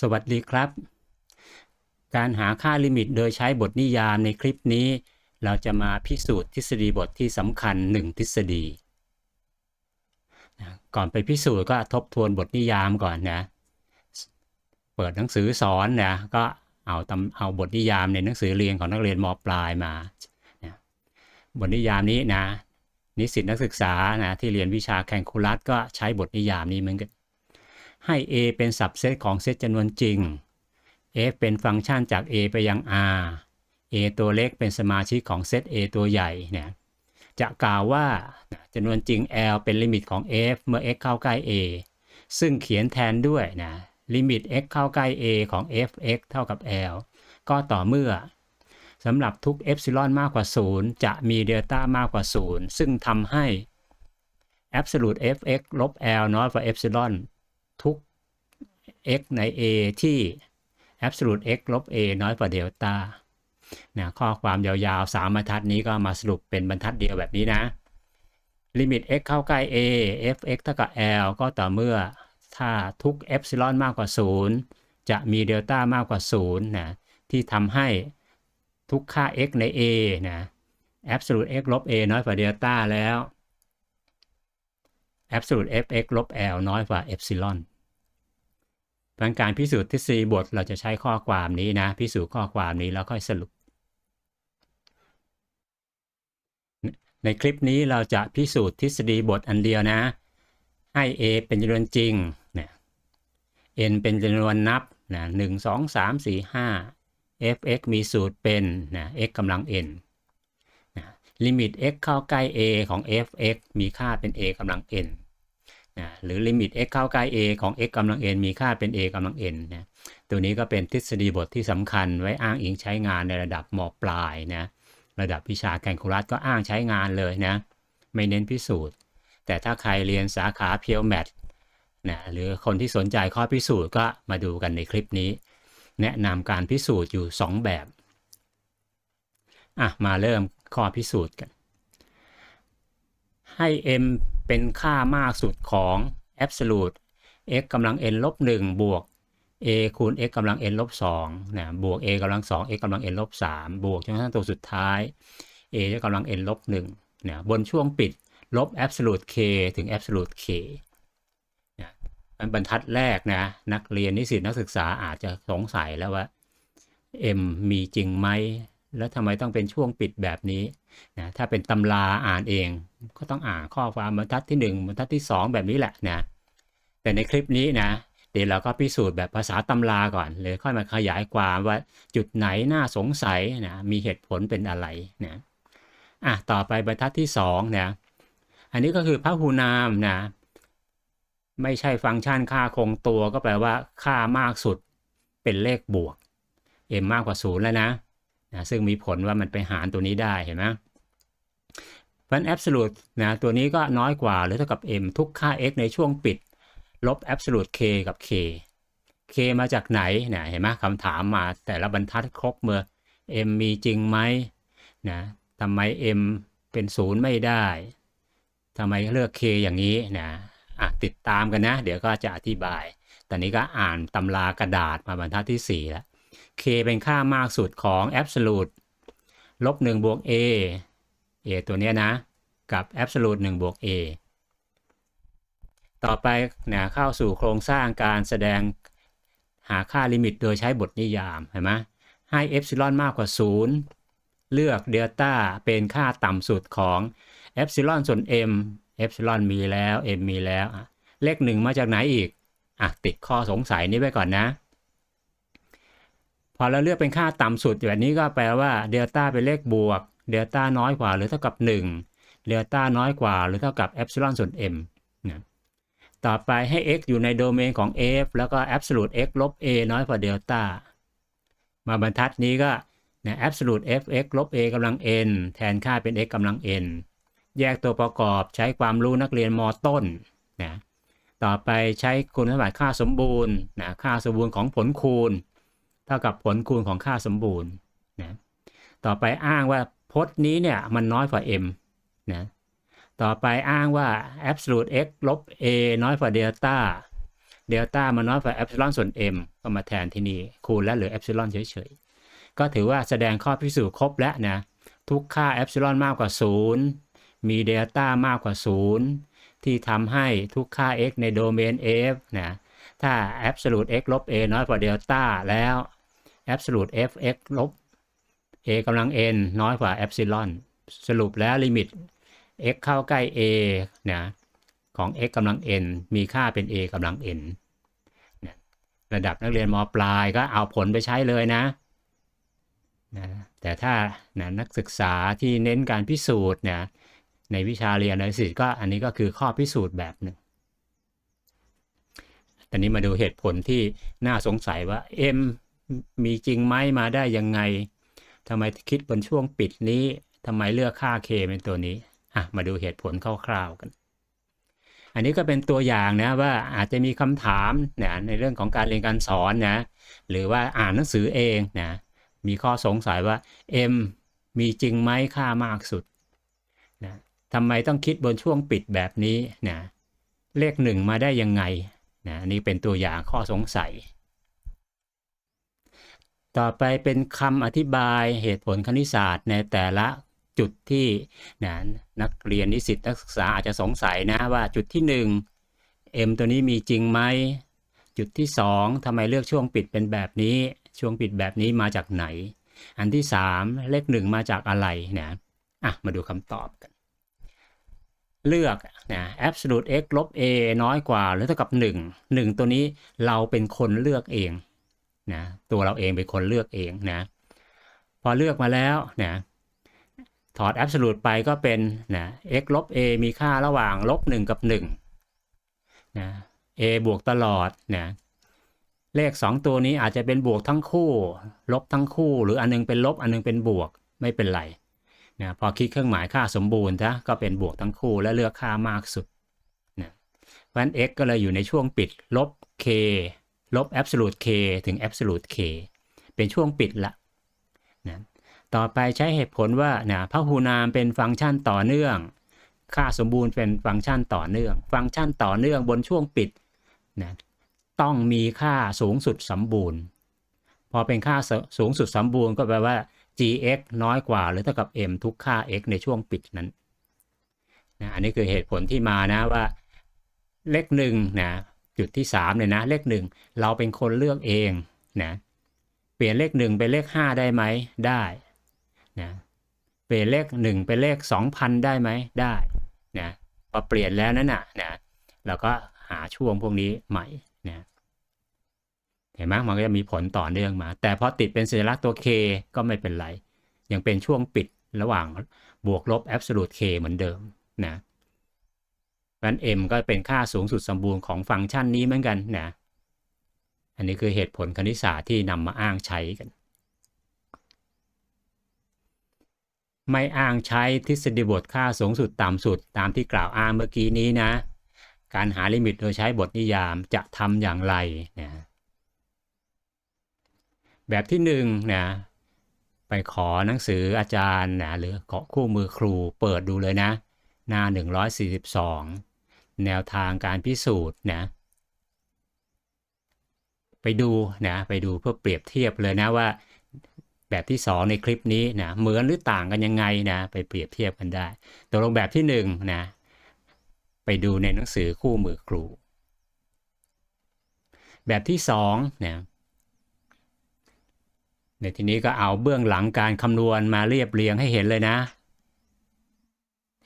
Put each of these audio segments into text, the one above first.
สวัสดีครับ การหาค่าลิมิตโดยใช้บทนิยามในคลิปนี้ เราจะมาพิสูจน์ทฤษฎีบทที่สำคัญ 1 ทฤษฎี ก่อนไปพิสูจน์ก็ทบทวนบทนิยามก่อนนะ เปิดหนังสือสอนนะก็เอาตำเอาบทนิยามในหนังสือเรียนของนักเรียนมปลายมา บทนิยามนี้นะนิสิตนักศึกษานะที่เรียนวิชาแคลคูลัสก็ใช้บทนิยามนี้เหมือนกัน ให้ a เป็นสับเซตของเซตจำนวนจริง f เป็นฟังก์ชันจาก a ไปยัง r a ตัวเล็กเป็นสมาชิกของเซต a ตัวใหญ่เนี่ยจะกล่าวว่าจำนวนจริง l เป็นลิมิตของ f เมื่อ x เข้าใกล้ a ซึ่งเขียนแทนด้วยนะลิมิต x เข้าใกล้ a ของ f(x) เท่ากับ l ก็ต่อเมื่อสำหรับทุกเอปซิลอนมากกว่า 0 จะมีเดลต้ามากกว่า 0 ซึ่งทำให้ absolute fx ลบ l น้อยกว่าเอปซิลอน ทุก x ใน a ที่ absolute x ลบ a น้อยกว่าเดลต้านะข้อความยาวๆ 3 บรรทัดนี้ก็มาสรุปเป็นบรรทัดเดียวแบบนี้นะ ลิมิต x เข้าใกล้ a fx เท่ากับ l ก็ต่อเมื่อถ้าทุกเอปซิลอนมากกว่า 0 จะมีเดลต้ามากกว่า0นะที่ทำให้ทุกค่า x ใน a นะ absolute x ลบ a น้อยกว่าเดลต้าแล้ว absolute fx ลบ l น้อยกว่าเอปซิลอนการพิสูจน์ทฤษฎีบทเราจะใช้ข้อความนี้นะ พิสูจน์ข้อความนี้แล้วค่อยสรุป ในคลิปนี้เราจะพิสูจน์ทฤษฎีบทอันเดียวนะ ให้ a เป็นจำนวนจริงนะ n เป็นจำนวนนับนะหนึ่งสองสามสี่ห้า fx มีสูตรเป็นนะ x กำลัง n ลิมิต x เข้าใกล้ a ของ fx มีค่าเป็น a กำลัง n นะหรือลิมิต x เข้าใกล้ a ของ x กำลัง n มีค่าเป็น a กำลัง n นะตัวนี้ก็เป็นทฤษฎีบทที่สำคัญไว้อ้างอิงใช้งานในระดับมปลายนะระดับวิชาแคลคูลัสก็อ้างใช้งานเลยนะไม่เน้นพิสูจน์ แต่ถ้าใครเรียนสาขาเพียวแมทนะหรือคนที่สนใจข้อพิสูจน์ก็มาดูกันในคลิปนี้ แนะนำการพิสูจน์อยู่ 2 แบบอะมาเริ่มข้อพิสูจน์กันให้ m เป็นค่ามากสุดของ absolute x กำลัง n ลบ1บวก a คูณ x กำลัง n ลบ2นะบวก a กำลัง2 x กำลัง n ลบ3บวกจนกระทั่งตัวสุดท้าย a จะกำลัง n ลบ1นะบนช่วงปิดลบ absolute k ถึง absolute k นะมันบรรทัดแรกนะนักเรียนนิสิตนักศึกษาอาจจะสงสัยแล้วว่า m มีจริงไหม แล้วทำไมต้องเป็นช่วงปิดแบบนี้นะถ้าเป็นตำราอ่านเองก็ต้องอ่านข้อความบรรทัดที่1บรรทัดที่ 2 แบบนี้แหละนะแต่ในคลิปนี้นะเดี๋ยวเราก็พิสูจน์แบบภาษาตำราก่อนเลยค่อยมาขยายความว่าจุดไหนน่าสงสัยนะมีเหตุผลเป็นอะไรนะอะต่อไปบรรทัดที่2นะอันนี้ก็คือพหูนามนะไม่ใช่ฟังก์ชันค่าคงตัวก็แปลว่าค่ามากสุดเป็นเลขบวก m มากกว่า0แล้วนะ นะซึ่งมีผลว่ามันไปหารตัวนี้ได้เห็นไหมเพราะ absolute นะตัวนี้ก็น้อยกว่าหรือเท่ากับ m ทุกค่า x ในช่วงปิด ลบ absolute k กับ k k มาจากไหนเนะเห็นไหมคำถามมาแต่ละบรรทัดครบเมื่อ m มีจริงไหมนะทำไม m เป็นศูนย์ไม่ได้ทำไมเลือก k อย่างนี้นะอะติดตามกันนะ เดี๋ยวก็จะอธิบาย ตอนนี้ก็อ่านตำรากระดาษมาบรรทัดที่4แล้ว k เป็นค่ามากสุดของ absolute ลบ1บวก a a ตัวนี้นะ กับ absolute 1บวก a ต่อไปเนะเข้าสู่โครงสร้างการแสดงหาค่าลิมิตโดยใช้บทนิยามเห็นไหมให้เอ s ซิลอนมากกว่า 0 เลือกเดลต้าเป็นค่าต่ำสุดของเอ s ซิลอนส่วน m เอ s ซิลอนมีแล้ว m มีแล้ว เลขหนึ่งมาจากไหนอีกอะติดข้อสงสัยนี้ไว้ก่อนนะ พอเราเลือกเป็นค่าต่ำสุดแบบนี้ก็แปลว่าเดลต้าเป็นเลขบวกเดลต้าน้อยกว่าหรือเท่ากับ1เดลต้าน้อยกว่าหรือเท่ากับเอ s ซิลอนส่วน m นะต่อไปให้ x อยู่ในโดเมนของ f แล้วก็ absolute x ลบ a น้อยกว่าเดลต้ามาบรรทัดนี้ก็นะ absolute fx ลบ a กำลัง n แทนค่าเป็น x กำลัง n แยกตัวประกอบใช้ความรู้นักเรียนมต้นนะต่อไปใช้คุณสมบัติค่าสมบูรณ์นะค่าสมบูรณ์ของผลคูณ เท่ากับผลคูณของค่าสมบูรณ์นะต่อไปอ้างว่าพจน์นี้เนี่ยมันน้อยกว่า m นะต่อไปอ้างว่า absolute x ลบ a น้อยกว่าเดลต้าเดลต้ามันน้อยกว่าเอ p ซิลอนส่วน m ก็มาแทนที่นี่คูณแล้วเหลือเอ p ซิลอนเฉยๆ ก็ถือว่าแสดงข้อพิสูจน์ครบแล้วนะ ทุกค่าเอ p ซิลอนมากกว่า 0 มีเดลต้ามากกว่า 0 ที่ทำให้ทุกค่า x ในโดเมน f นะ ถ้า absolute x ลบ a น้อยกว่าเดลต้าแล้ว absolute f x ลบ a กำลัง n น้อยกว่าเอ p ซิลอนสรุปแล้วลิมิต x เข้าใกล้ a นะของ x กำลัง n มีค่าเป็น a กำลัง n นะระดับนักเรียนมปลายก็เอาผลไปใช้เลยนะนะแต่ถ้านะนักศึกษาที่เน้นการพิสูจน์นะในวิชาเรียนในสิทธ์ก็อันนี้ก็คือข้อพิสูจน์แบบหนึ่งตอนนี้มาดูเหตุผลที่น่าสงสัยว่า m มีจริงไหมมาได้ยังไงทำไมคิดบนช่วงปิดนี้ทำไมเลือกค่า k เป็นตัวนี้อะมาดูเหตุผลคร่าวๆกัน อันนี้ก็เป็นตัวอย่างนะว่าอาจจะมีคำถามนะในเรื่องของการเรียนการสอนนะหรือว่าอ่านหนังสือเองนะมีข้อสงสัยว่า m มีจริงไหมค่ามากสุดนะทำไมต้องคิดบนช่วงปิดแบบนี้นะเลขหนึ่งมาได้ยังไงนะอันนี้เป็นตัวอย่างข้อสงสัย ต่อไปเป็นคำอธิบายเหตุผลคณิตศาสตร์ในแต่ละจุดที่นะนักเรียนนิสิตนักศึกษาอาจจะสงสัยนะว่าจุดที่ 1 m ตัวนี้มีจริงไหม จุดที่ 2ทำไมเลือกช่วงปิดเป็นแบบนี้ ช่วงปิดแบบนี้มาจากไหน อันที่ 3 เลข 1 มาจากอะไรนะอะมาดูคำตอบกัน เลือกนะ absolute x ลบ a น้อยกว่าหรือเท่ากับ 1 1 ตัวนี้เราเป็นคนเลือกเอง นะตัวเราเองเป็นคนเลือกเองนะพอเลือกมาแล้วนะถอด absolute ไปก็เป็นนะ x ลบ a มีค่าระหว่างลบ1กับ1นะ a บวกตลอดนะเลข 2 ตัวนี้อาจจะเป็นบวกทั้งคู่ ลบทั้งคู่ หรืออันนึงเป็นลบอันนึงเป็นบวกไม่เป็นไรนะพอคิดเครื่องหมายค่าสมบูรณ์นะก็เป็นบวกทั้งคู่และเลือกค่ามากสุดนะเพราะฉะนั้น x ก็เลยอยู่ในช่วงปิดลบ k ลบ absolute k ถึง absolute k เป็นช่วงปิดละนะต่อไปใช้เหตุผลว่านะพหูนามเป็นฟังก์ชันต่อเนื่อง ค่าสมบูรณ์เป็นฟังก์ชันต่อเนื่อง ฟังก์ชันต่อเนื่องบนช่วงปิดนะต้องมีค่าสูงสุดสมบูรณ์ พอเป็นค่าสูงสุดสมบูรณ์ก็แปลว่า gx น้อยกว่าหรือเท่ากับ m ทุกค่า x ในช่วงปิดนั้นนะอันนี้คือเหตุผลที่มานะว่าเลขหนึ่งนะ จุดที่3เลยนะเลขหนึ่งเราเป็นคนเลือกเองนะเปลี่ยนเลขหนึ่งเป็นเลข 5 ได้ไหมได้นะเปลี่ยนเลข 1 เป็นเลข 2,000 ได้ไหมได้นะพอเปลี่ยนแล้วนั่นน่ะนะเราก็หาช่วงพวกนี้ใหม่นะเห็นไหมมันก็จะมีผลต่อเนื่องมา แต่พอติดเป็นสัญลักษณ์ตัว k ก็ไม่เป็นไร ยังเป็นช่วงปิดระหว่างบวกลบ absolute k เหมือนเดิมนะเพราะ นั้น m ก็เป็นค่าสูงสุดสมบูรณ์ของฟังก์ชันนี้เหมือนกันนะอันนี้คือเหตุผลคณิตศาสตร์ที่นำมาอ้างใช้กัน ไม่อ้างใช้ทฤษฎีบทค่าสูงสุดต่ำสุดตามที่กล่าวอ้างเมื่อกี้นี้นะ การหาลิมิตโดยใช้บทนิยามจะทำอย่างไรนะแบบที่หนึ่งนะไปขอหนังสืออาจารย์นะหรือขอคู่มือครูเปิดดูเลยนะ หน้า 142 แนวทางการพิสูจน์นะ ไปดูนะไปดูเพื่อเปรียบเทียบเลยนะว่าแบบที่ 2 ในคลิปนี้นะเหมือนหรือต่างกันยังไงนะไปเปรียบเทียบกันได้ตกลงแบบที่1นะไปดูในหนังสือคู่มือครู แบบที่2นะในทีนี้ก็เอาเบื้องหลังการคำนวณมาเรียบเรียงให้เห็นเลยนะ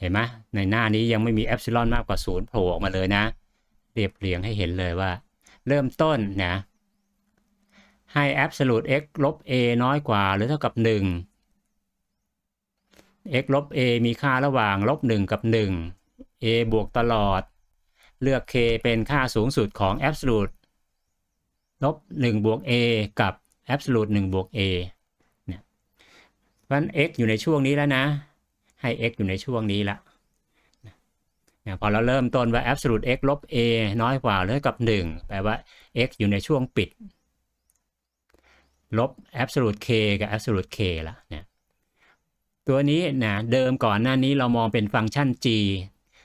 เห็นไหมในหน้านี้ยังไม่มีเอปซิลอนมากกว่าศูนย์โผล่ออกมาเลยนะ เรียบเรียงให้เห็นเลยว่า เริ่มต้นนะให้ absolute x ลบ a น้อยกว่าหรือเท่ากับ 1 x ลบ a มีค่าระหว่างลบ 1 กับ 1 a บวกตลอด เลือก k เป็นค่าสูงสุดของ absolute ลบ 1 บวก a กับ absolute 1บวก a เนี่ยเพราะฉะนั้น x อยู่ในช่วงนี้แล้วนะ ให้ x อยู่ในช่วงนี้ละนะพอเราเริ่มต้นว่า absolute x ลบ a น้อยกว่าหรือเท่ากับ 1 แปลว่า x อยู่ในช่วงปิด ลบ absolute k กับ absolute k ละเนี่ยตัวนี้นะเดิมก่อนหน้านี้เรามองเป็นฟังก์ชัน g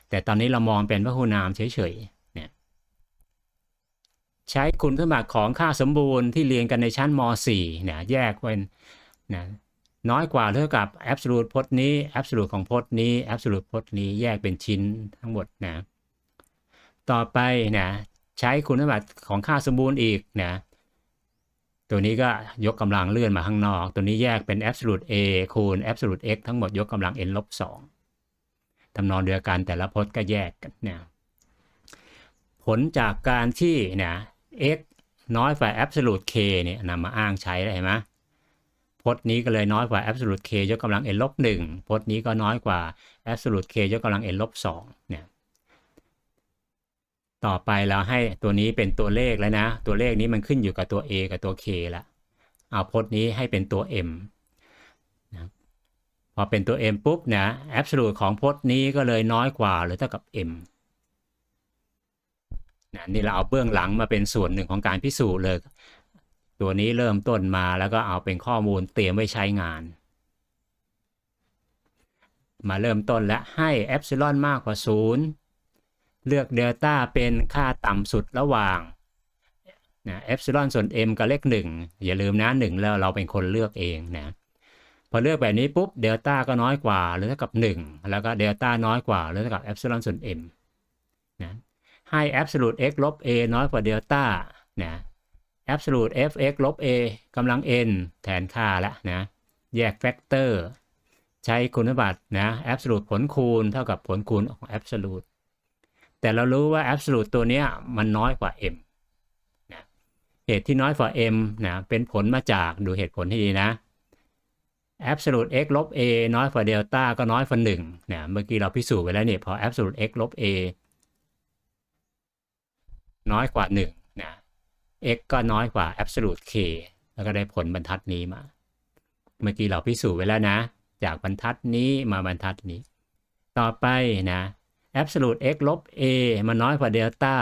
แต่ตอนนี้เรามองเป็นพหูนามเฉยๆเนี่ยใช้คุณสมบัติของค่าสมบูรณ์ที่เรียนกันในชั้นม .4 เนี่ยแยกเป็นนะ น้อยกว่าเท่ากับ absolute พจน์นี้ absolute ของพจน์นี้ absolute พจน์นี้แยกเป็นชิ้นทั้งหมดนะ ต่อไปนะใช้คุณสมบัติของค่าสมบูรณ์อีกนะตัวนี้ก็ยกกำลังเลื่อนมาข้างนอก ตัวนี้แยกเป็น absolute a คูณ absolute x ทั้งหมดยกกำลัง n ลบ2ทำนองเดียวกันแต่ละพจน์ก็แยกกันนะผลจากการที่นะ x น้อยกว่า absolute k เนี่ยนำมาอ้างใช้ได้ไหม พจน์นี้ก็เลยน้อยกว่า absolute k ยกกำลัง n ลบ1พจน์นี้ก็น้อยกว่า absolute k ยกกำลัง n ลบ2เนี่ย ต่อไปเราให้ตัวนี้เป็นตัวเลขแล้วนะ ตัวเลขนี้มันขึ้นอยู่กับตัว a กับตัว k ละเอาพจน์นี้ให้เป็นตัว m นะพอเป็นตัว m ปุ๊บนะ absolute ของพจน์นี้ก็เลยน้อยกว่าหรือเท่ากับ m นะนี่เราเอาเบื้องหลังมาเป็นส่วนหนึ่งของการพิสูจน์เลย ตัวนี้เริ่มต้นมาแล้วก็เอาเป็นข้อมูลเตรียมไว้ใช้งาน มาเริ่มต้นและให้เอปซิลอนมากกว่า 0 เลือกเดลต้าเป็นค่าต่ำสุดระหว่างนะเอปซิลอนส่วน m กับเลข 1 อย่าลืมนะ 1 แล้วเราเป็นคนเลือกเองนะพอเลือกแบบนี้ปุ๊บเดลต้าก็น้อยกว่าหรือเท่ากับ 1 แล้วก็เดลต้าน้อยกว่าหรือเท่ากับเอปซิลอนส่วน m นะให้ absolute x ลบ a น้อยกว่าเดลต้านะ absolute fx ลบ a กำลัง n แทนค่าละนะแยกแฟกเตอร์ใช้คุณสมบัตินะ absolute ผลคูณเท่ากับผลคูณของ absolute แต่เรารู้ว่า absolute ตัวนี้มันน้อยกว่า m นะเหตุที่น้อยกว่า m นะเป็นผลมาจากดูเหตุผลที่ดีนะ absolute x ลบ a น้อยกว่าเดลต้าก็น้อยกว่า1นะเมื่อกี้เราพิสูจน์ไปแล้วเนี่ยพอ absolute x ลบ a น้อยกว่า1นะ x ก็น้อยกว่า absolute k แล้วก็ได้ผลบรรทัดนี้มา เมื่อกี้เราพิสูจน์ไว้แล้วนะ จากบรรทัดนี้มาบรรทัดนี้ ต่อไปนะ absolute x ลบ a มันน้อยกว่าเดลต้า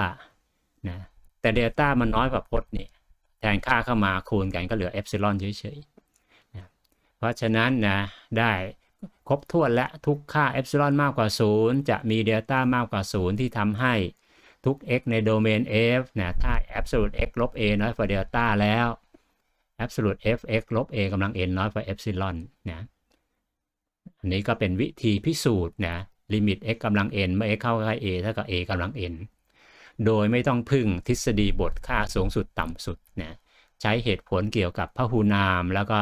นะแต่เดลต้ามันน้อยกว่าพจน์นี่แทนค่าเข้ามาคูณกันก็เหลือเอปซิลอนเฉยๆนะเพราะฉะนั้นนะได้ครบถ้วนและทุกค่าเอปซิลอนมากกว่า 0 จะมีเดลต้ามากกว่า 0 ที่ทำให้ ทุก x ในโดเมน f นะถ้า absolute x ลบ a น้อยกว่าเดลต้าแล้ว absolute f x ลบ a กำลัง n น้อยกว่า epsilon นะอันนี้ก็เป็นวิธีพิสูจน์นะลิมิต x กำลัง n เมื่อ x เข้าใกล้ a เท่ากับ a กำลัง n โดยไม่ต้องพึ่งทฤษฎีบทค่าสูงสุดต่ำสุดนะใช้เหตุผลเกี่ยวกับพหูนาม แล้วก็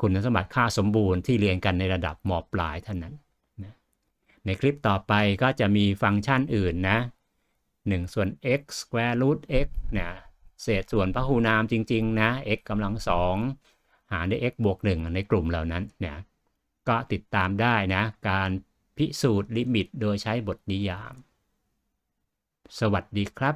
คุณสมบัติค่าสมบูรณ์ที่เรียนกันในระดับมปลายเท่านั้นนะในคลิปต่อไปก็จะมีฟังก์ชันอื่นนะ 1 ส่วน x square root x เนี่ยเศษส่วนพหูนามจริง ๆ นะ x กำลังสองหารด้วย x บวก 1 ในกลุ่มเหล่านั้นเนี่ยก็ติดตามได้นะ การพิสูจน์ลิมิตโดยใช้บทนิยาม สวัสดีครับ